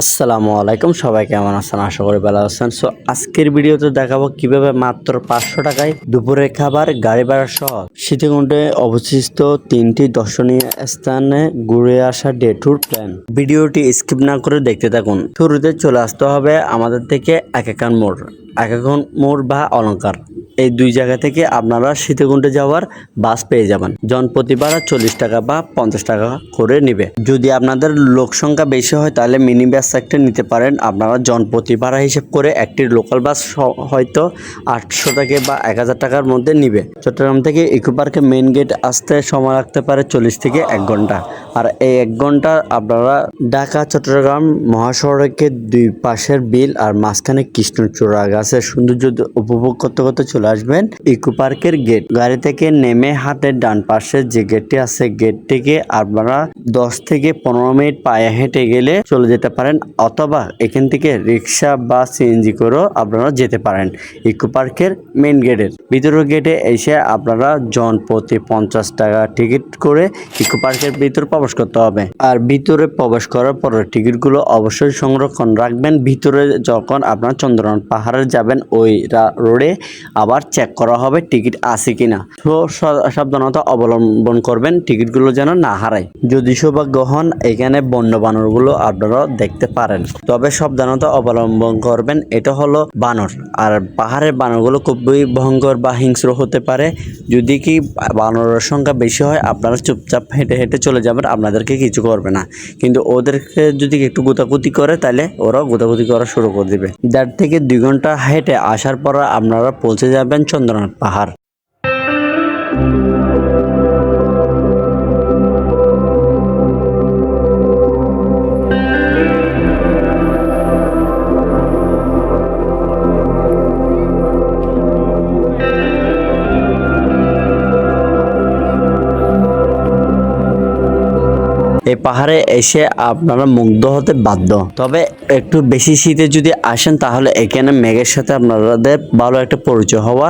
আসসালামু আলাইকুম, সবাই কেমন আছেন? আশা করি ভালো আছেন। সো আজকের ভিডিওতে দেখাবো কীভাবে মাত্র পাঁচশো টাকায় দুপুরের খাবার গাড়ি ভাড়া সহ শীতকুণ্ডে অবশিষ্ট তিনটি দর্শনীয় স্থানে ঘুরে আসা ডে ট্যুর প্ল্যান ভিডিওটি স্কিপ না করে দেখতে থাকুন। শুরুতে চলে আসতে হবে আমাদের থেকে এক একাকান মোড়। এক একাকান মোড় বা অলংকার। এই দুই জায়গা থেকে আপনারা সীতাকুণ্ডে যাওয়ার বাস পেয়ে যাবেন। জনপ্রতি ভাড়া চল্লিশ টাকা বা পঞ্চাশ টাকা করে নেবে। যদি আপনাদের লোক সংখ্যা বেশি হয়, তাহলে মিনি বাস একটা নিতে পারেন। আপনারা জনপ্রতি ভাড়া হিসেব করে একটি লোকাল বাস হয়তো আটশো টাকা বা এক হাজার টাকার মধ্যে নিবে। চট্টগ্রাম থেকে ইকো পার্কে মেন গেট আসতে সময় লাগতে পারে চল্লিশ থেকে এক ঘণ্টা। আর এই এক ঘণ্টা আপনারা ঢাকা, চট্টগ্রাম মহাসড়কের দুই পাশের বিল আর মাঝখানে কৃষ্ণচূড়া গাছের সৌন্দর্য উপভোগ করতে করতে চলে আসবেন ইকো পার্কের গেট। গাড়ি থেকে নেমে হাতের ডান পাশে যে গেটটি আছে গেট থেকে আপনারা দশ থেকে পনেরো মিনিট পায়ে হেঁটে গেলে চলে যেতে পারেন অথবা এখান থেকে রিক্সা বা সিএনজি করেও আপনারা যেতে পারেন ইকো পার্কের মেন গেটের। ভিতরের গেটে এসে আপনারা জন প্রতি পঞ্চাশ টাকা টিকিট করে ইকো পার্কের ভিতর প্রবেশ করতে হবে। আর ভিতরে প্রবেশ করার পর টিকিটগুলো অবশ্যই সংরক্ষণ রাখবেন। ভিতরে যখন আপনার চন্দ্রনাথ পাহাড়ে যাবেন, ওই রোডে আবার চেক করা হবে টিকিট আছে কিনা। তো সাবধানতা অবলম্বন করবেন টিকিটগুলো যেন না হারায়। যদি সৌভাগ্য হন, এখানে বন্য বানরগুলো আপনারা দেখতে পারেন। তবে সাবধানতা অবলম্বন করবেন, এটা হলো বানর। আর পাহাড়ের বানরগুলো খুবই ভয়ঙ্কর বা হিংস্র হতে পারে। যদি কি বানরের সংখ্যা বেশি হয়, আপনারা চুপচাপ হেঁটে হেঁটে চলে যাবেন, আপনাদেরকে কিছু করবে না। কিন্তু ওদেরকে যদি একটু গুতাগুতি করে, তাহলে ওরা গুতাগুতি করা শুরু করে দিবে। দেড় থেকে দুই ঘণ্টা হেঁটে আসার পর আপনারা পৌঁছে যাবেন। চন্দ্রনাথ পাহাড়। এই পাহাড়ে এসে আপনারা মুগ্ধ হতে বাধ্য। তবে একটু বেশি শীতে যদি আসেন, তাহলে এখানে মেঘের সাথে আপনাদের ভালো একটা পরিচয় হওয়া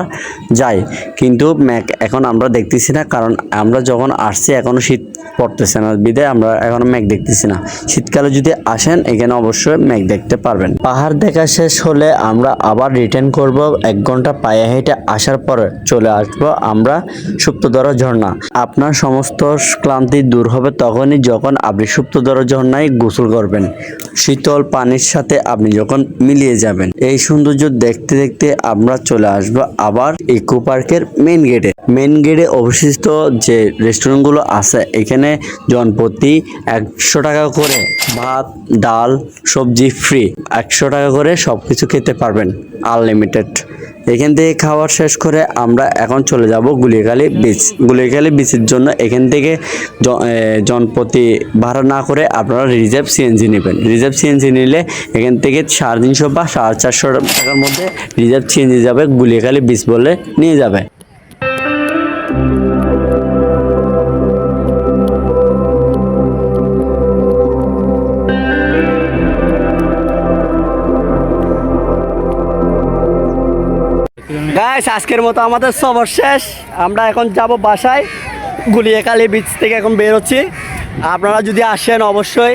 যায়। কিন্তু মেঘ এখন আমরা দেখতেছি না, কারণ আমরা যখন আসছি, এখনও শীত পড়তেছে না। বিদায়, আমরা এখনও মেঘ দেখতেছি না। শীতকালে যদি আসেন, এখানে অবশ্যই মেঘ দেখতে পারবেন। পাহাড় দেখা শেষ হলে আমরা আবার রিটার্ন করব। এক ঘণ্টা পায়ে হেঁটে আসার পরে চলে আসব আমরা সুপ্তধরা ঝর্ণা। আপনার সমস্ত ক্লান্তি দূর হবে তখনই যখন আপনি সুপ্ত সুপ্তধরা ঝর্ণায় গোসল করবেন, শীতল পানির সাথে আপনি যখন মিলিয়ে যাবেন, এই সৌন্দর্য দেখতে দেখতে আমরা চলে আসব আবার ইকো পার্কের মেন গেটে মেন গেটে অবশিষ্ট যে রেস্টুরেন্টগুলো আছে, এখানে জনপ্রতি একশো টাকা করে ভাত, ডাল, সবজি ফ্রি একশো টাকা করে সব কিছু খেতে পারবেন আনলিমিটেড এখান থেকে খাওয়ার শেষ করে আমরা এখন চলে যাব গুলিয়াখালী বিচ গুলিয়াখালী বিচের জন্য এখান থেকে জনপ্রতি ভাড়া না করে আপনারা রিজার্ভ সিএনজি নেবেন। রিজার্ভ সিএনজি নিলে এখান থেকে সাড়ে তিনশো বা সাড়ে চারশো টাকার মধ্যে রিজার্ভ সিএনজি যাবে গুলিয়াখালী বিচ বলে নিয়ে যাবে। গাইস আজকের মতো আমাদের সবর শেষ। আমরা এখন যাব বাসায় গুলিয়াকালী বিচ থেকে এখন বেরোচ্ছি আপনারা যদি আসেন অবশ্যই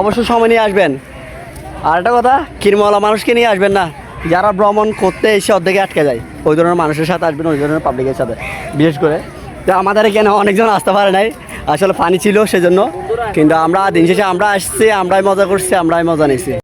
অবশ্যই সময় নিয়ে আসবেন। আর একটা কথা কিরমলা মানুষকে নিয়ে আসবেন না। যারা ভ্রমণ করতে এসে অর্ধেকে আটকে যায়, ওই ধরনের মানুষের সাথে আসবেন, ওই ধরনের পাবলিকের সাথে। বিশেষ করে, তো আমাদের এখানে অনেকজন আসতে পারে নাই। আসলে পানি ছিল সেজন্য। কিন্তু আমরা দিন শেষে আমরা আসছি, আমরাই মজা করছি, আমরাই মজা নিয়েছি